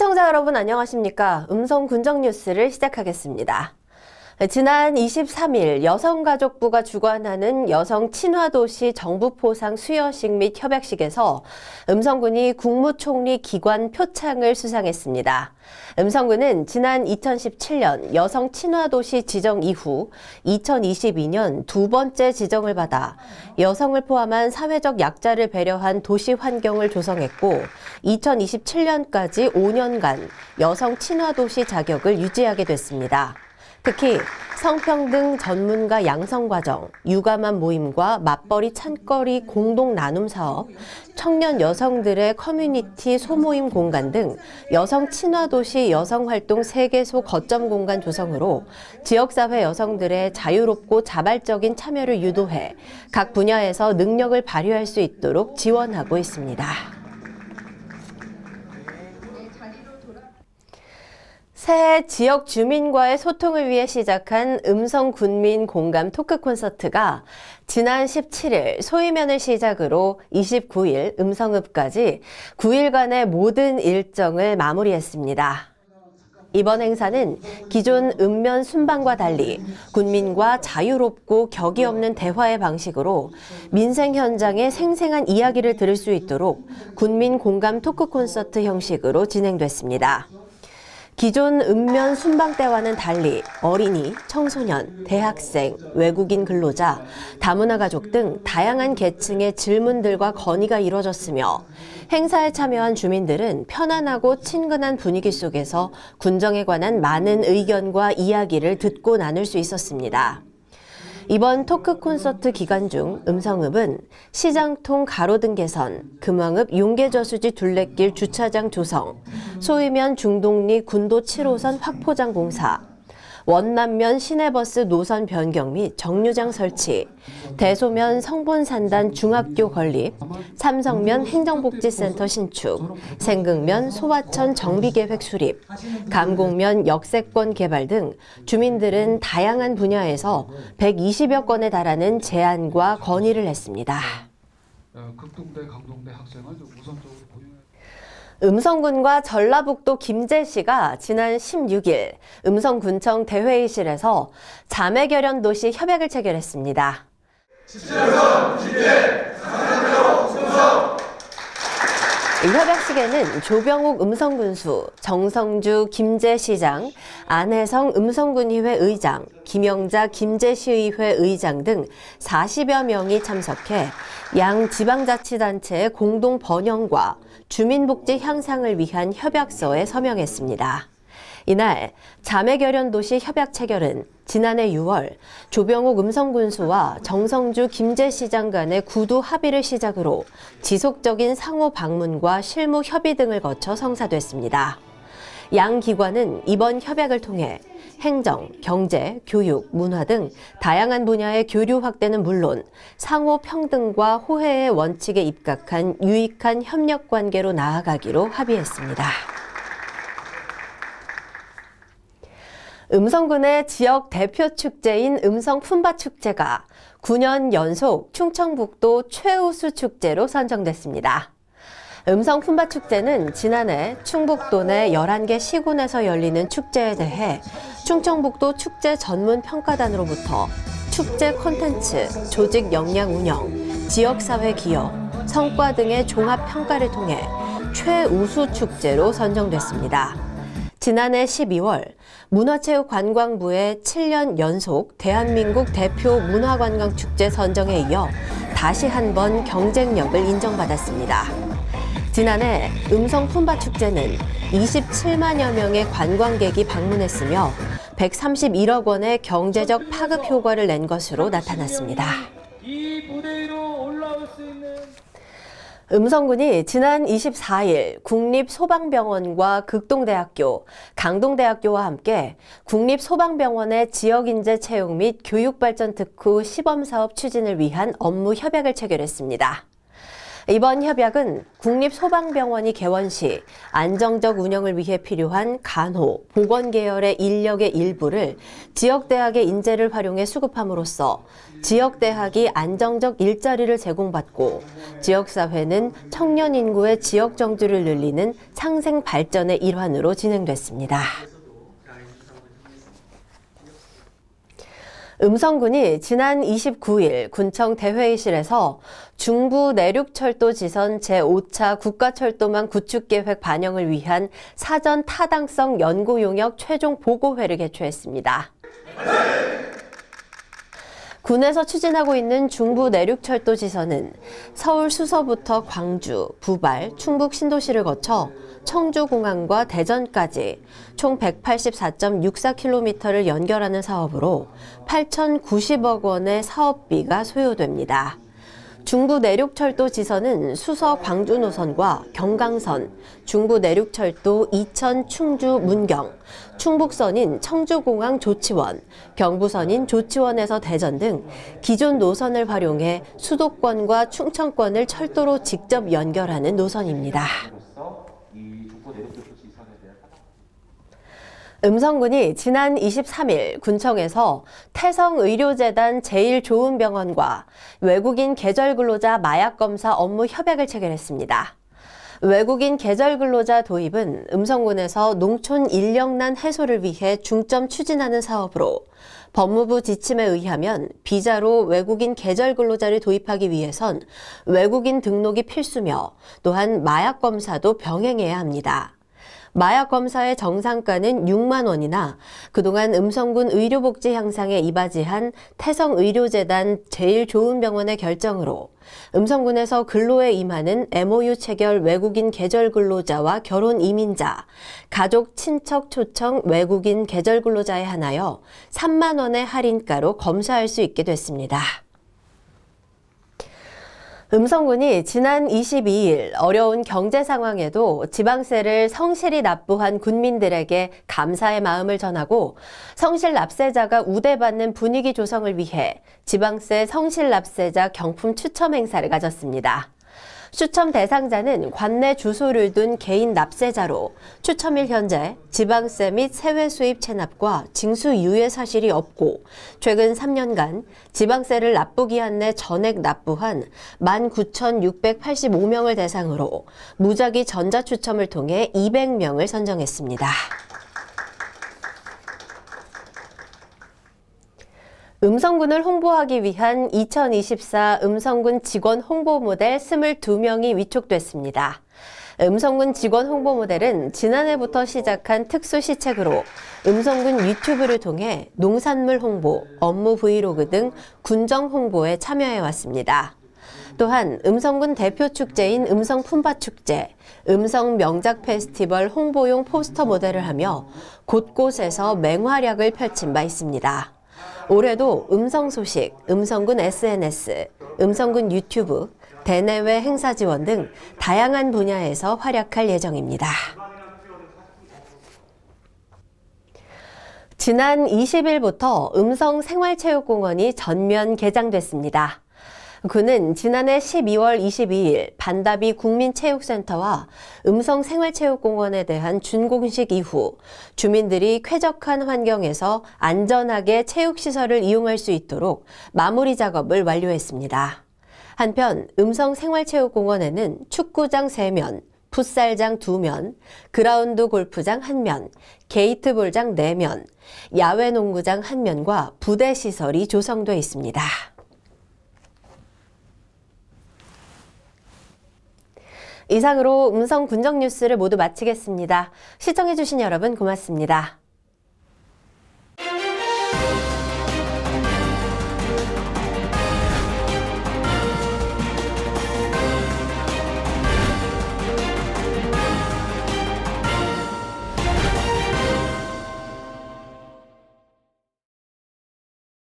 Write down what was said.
시청자 여러분 안녕하십니까? 음성 군정 뉴스를 시작하겠습니다. 지난 23일 여성가족부가 주관하는 여성 친화도시 정부포상 수여식 및 협약식에서 음성군이 국무총리 기관 표창을 수상했습니다. 음성군은 지난 2017년 여성 친화도시 지정 이후 2022년 두 번째 지정을 받아 여성을 포함한 사회적 약자를 배려한 도시 환경을 조성했고 2027년까지 5년간 여성 친화도시 자격을 유지하게 됐습니다. 특히 성평등 전문가 양성과정, 육아만 모임과 맞벌이 찬거리 공동 나눔 사업, 청년 여성들의 커뮤니티 소모임 공간 등 여성 친화도시 여성활동 세계소 거점 공간 조성으로 지역사회 여성들의 자유롭고 자발적인 참여를 유도해 각 분야에서 능력을 발휘할 수 있도록 지원하고 있습니다. 새해 지역 주민과의 소통을 위해 시작한 음성 군민 공감 토크 콘서트가 지난 17일 소위면을 시작으로 29일 음성읍까지 9일간의 모든 일정을 마무리했습니다. 이번 행사는 기존 읍면 순방과 달리 군민과 자유롭고 격이 없는 대화의 방식으로 민생 현장의 생생한 이야기를 들을 수 있도록 군민 공감 토크 콘서트 형식으로 진행됐습니다. 기존 읍면 순방 때와는 달리 어린이, 청소년, 대학생, 외국인 근로자, 다문화 가족 등 다양한 계층의 질문들과 건의가 이뤄졌으며 행사에 참여한 주민들은 편안하고 친근한 분위기 속에서 군정에 관한 많은 의견과 이야기를 듣고 나눌 수 있었습니다. 이번 토크 콘서트 기간 중 음성읍은 시장통 가로등 개선, 금왕읍 용계저수지 둘레길 주차장 조성, 소위면 중동리 군도 7호선 확포장 공사, 원남면 시내버스 노선 변경 및 정류장 설치, 대소면 성본산단 중학교 건립, 삼성면 행정복지센터 신축, 생극면 소화천 정비계획 수립, 감곡면 역세권 개발 등 주민들은 다양한 분야에서 120여 건에 달하는 제안과 건의를 했습니다. 어, 극동대, 강동대 학생을 좀 우선적으로 고용해 음성군과 전라북도 김제시가 지난 16일 음성군청 대회의실에서 자매결연 도시 협약을 체결했습니다. 이 협약식에는 조병욱 음성군수, 정성주 김제시장, 안혜성 음성군의회 의장, 김영자 김제시의회 의장 등 40여 명이 참석해 양 지방자치단체의 공동 번영과 주민복지 향상을 위한 협약서에 서명했습니다. 이날 자매결연도시 협약 체결은 지난해 6월 조병욱 음성군수와 정성주 김제시장 간의 구두 합의를 시작으로 지속적인 상호 방문과 실무 협의 등을 거쳐 성사됐습니다. 양 기관은 이번 협약을 통해 행정, 경제, 교육, 문화 등 다양한 분야의 교류 확대는 물론 상호 평등과 호혜의 원칙에 입각한 유익한 협력 관계로 나아가기로 합의했습니다. 음성군의 지역 대표 축제인 음성 품바 축제가 9년 연속 충청북도 최우수 축제로 선정됐습니다. 음성 품바 축제는 지난해 충북도 내 11개 시군에서 열리는 축제에 대해 충청북도 축제 전문 평가단으로부터 축제 콘텐츠, 조직 역량 운영, 지역사회 기여, 성과 등의 종합 평가를 통해 최우수 축제로 선정됐습니다. 지난해 12월 문화체육관광부의 7년 연속 대한민국 대표 문화관광축제 선정에 이어 다시 한번 경쟁력을 인정받았습니다. 지난해 음성 품바 축제는 27만여 명의 관광객이 방문했으며 131억 원의 경제적 파급 효과를 낸 것으로 나타났습니다. 음성군이 지난 24일 국립소방병원과 극동대학교, 강동대학교와 함께 국립소방병원의 지역인재 채용 및 교육발전 특후 시범사업 추진을 위한 업무 협약을 체결했습니다. 이번 협약은 국립소방병원이 개원 시 안정적 운영을 위해 필요한 간호, 보건 계열의 인력의 일부를 지역대학의 인재를 활용해 수급함으로써 지역대학이 안정적 일자리를 제공받고 지역사회는 청년 인구의 지역 정주를 늘리는 상생 발전의 일환으로 진행됐습니다. 음성군이 지난 29일 군청 대회의실에서 중부 내륙철도 지선 제5차 국가철도망 구축계획 반영을 위한 사전 타당성 연구 용역 최종 보고회를 개최했습니다. 군에서 추진하고 있는 중부 내륙철도 지선은 서울 수서부터 광주, 부발, 충북 신도시를 거쳐 청주공항과 대전까지 총 184.64km를 연결하는 사업으로 8,090억 원의 사업비가 소요됩니다. 중부 내륙철도 지선은 수서 광주 노선과 경강선, 중부 내륙철도 이천 충주 문경, 충북선인 청주공항 조치원, 경부선인 조치원에서 대전 등 기존 노선을 활용해 수도권과 충청권을 철도로 직접 연결하는 노선입니다. 음성군이 지난 23일 군청에서 태성의료재단 제일좋은병원과 외국인 계절근로자 마약검사 업무 협약을 체결했습니다. 외국인 계절근로자 도입은 음성군에서 농촌 인력난 해소를 위해 중점 추진하는 사업으로 법무부 지침에 의하면 비자로 외국인 계절근로자를 도입하기 위해선 외국인 등록이 필수며 또한 마약검사도 병행해야 합니다. 마약 검사의 정상가는 6만 원이나 그동안 음성군 의료복지 향상에 이바지한 태성의료재단 제일 좋은 병원의 결정으로 음성군에서 근로에 임하는 MOU 체결 외국인 계절 근로자와 결혼 이민자, 가족 친척 초청 외국인 계절 근로자에 한하여 3만 원의 할인가로 검사할 수 있게 됐습니다. 음성군이 지난 22일 어려운 경제 상황에도 지방세를 성실히 납부한 군민들에게 감사의 마음을 전하고 성실 납세자가 우대받는 분위기 조성을 위해 지방세 성실 납세자 경품 추첨 행사를 가졌습니다. 추첨 대상자는 관내 주소를 둔 개인 납세자로 추첨일 현재 지방세 및 세외 수입 체납과 징수 유예 사실이 없고 최근 3년간 지방세를 납부기한 내 전액 납부한 19,685명을 대상으로 무작위 전자추첨을 통해 200명을 선정했습니다. 음성군을 홍보하기 위한 2024 음성군 직원 홍보 모델 22명이 위촉됐습니다. 음성군 직원 홍보 모델은 지난해부터 시작한 특수 시책으로 음성군 유튜브를 통해 농산물 홍보, 업무 브이로그 등 군정 홍보에 참여해 왔습니다. 또한 음성군 대표 축제인 음성 품바 축제, 음성 명작 페스티벌 홍보용 포스터 모델을 하며 곳곳에서 맹활약을 펼친 바 있습니다. 올해도 음성 소식, 음성군 SNS, 음성군 유튜브, 대내외 행사 지원 등 다양한 분야에서 활약할 예정입니다. 지난 20일부터 음성 생활체육공원이 전면 개장됐습니다. 군은 지난해 12월 22일 반다비 국민체육센터와 음성 생활체육공원에 대한 준공식 이후 주민들이 쾌적한 환경에서 안전하게 체육시설을 이용할 수 있도록 마무리 작업을 완료했습니다. 한편 음성 생활체육공원에는 축구장 3면, 풋살장 2면, 그라운드 골프장 1면, 게이트볼장 4면, 야외 농구장 1면과 부대 시설이 조성돼 있습니다. 이상으로 음성 군정 뉴스를 모두 마치겠습니다. 시청해주신 여러분 고맙습니다.